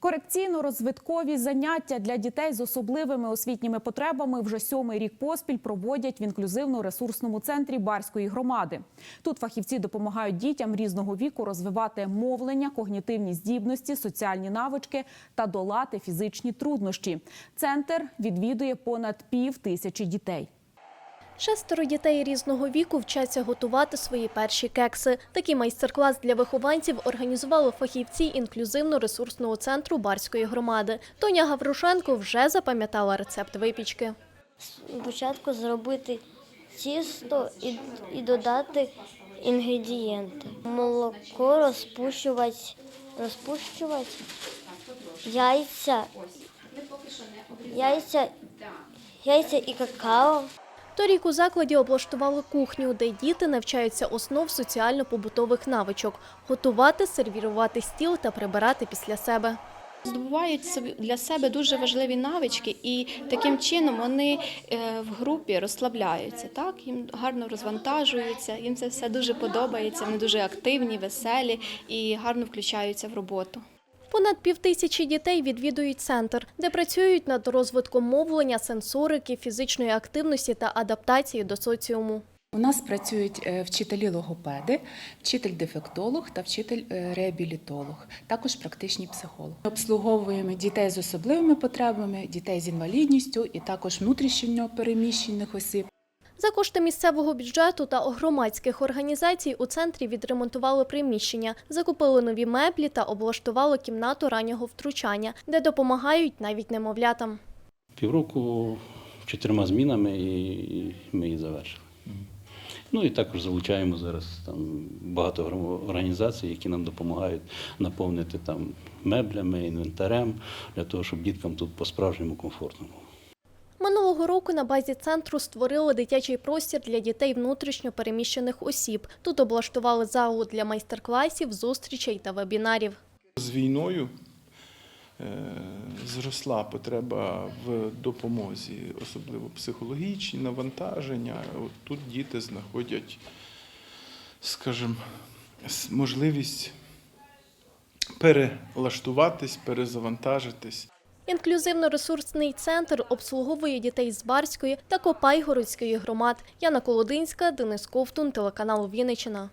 Корекційно-розвиткові заняття для дітей з особливими освітніми потребами вже сьомий рік поспіль проводять в інклюзивно-ресурсному центрі Барської громади. Тут фахівці допомагають дітям різного віку розвивати мовлення, когнітивні здібності, соціальні навички та долати фізичні труднощі. Центр відвідує понад пів тисячі дітей. Шестеро дітей різного віку вчаться готувати свої перші кекси. Такий майстер-клас для вихованців організували фахівці інклюзивно-ресурсного центру Барської громади. Тоня Гаврушенко вже запам'ятала рецепт випічки. Спочатку зробити тісто і, і додати інгредієнти. Молоко розпущувати, розпущувати, яйця, яйця, яйця і какао. Торік у закладі облаштували кухню, де діти навчаються основ соціально-побутових навичок – готувати, сервірувати стіл та прибирати після себе. Здобувають для себе дуже важливі навички, і таким чином вони е, в групі розслабляються. Так їм гарно розвантажуються, їм це все дуже подобається. Вони дуже активні, веселі і гарно включаються в роботу. Понад півтисячі дітей відвідують центр, де працюють над розвитком мовлення, сенсорики, фізичної активності та адаптації до соціуму. У нас працюють е, вчителі-логопеди, вчитель-дефектолог та вчитель-реабілітолог, також практичний психолог. Обслуговуємо дітей з особливими потребами, дітей з інвалідністю і також внутрішньо переміщених осіб. За кошти місцевого бюджету та громадських організацій у центрі відремонтували приміщення, закупили нові меблі та облаштували кімнату раннього втручання, де допомагають навіть немовлятам. Півроку чотирма змінами і ми її завершили. Ну і також залучаємо зараз там багато організацій, які нам допомагають наповнити там меблями, інвентарем для того, щоб діткам тут по-справжньому комфортно було. Минулого року на базі центру створили дитячий простір для дітей внутрішньо переміщених осіб. Тут облаштували залу для майстер-класів, зустрічей та вебінарів. З війною е, зросла потреба в допомозі, особливо психологічні навантаження. От тут діти знаходять, скажімо, можливість перелаштуватись, перезавантажитись. Інклюзивно-ресурсний центр обслуговує дітей з Барської та Копайгородської громад. Яна Колодинська, Денис Ковтун, телеканал Вінниччина.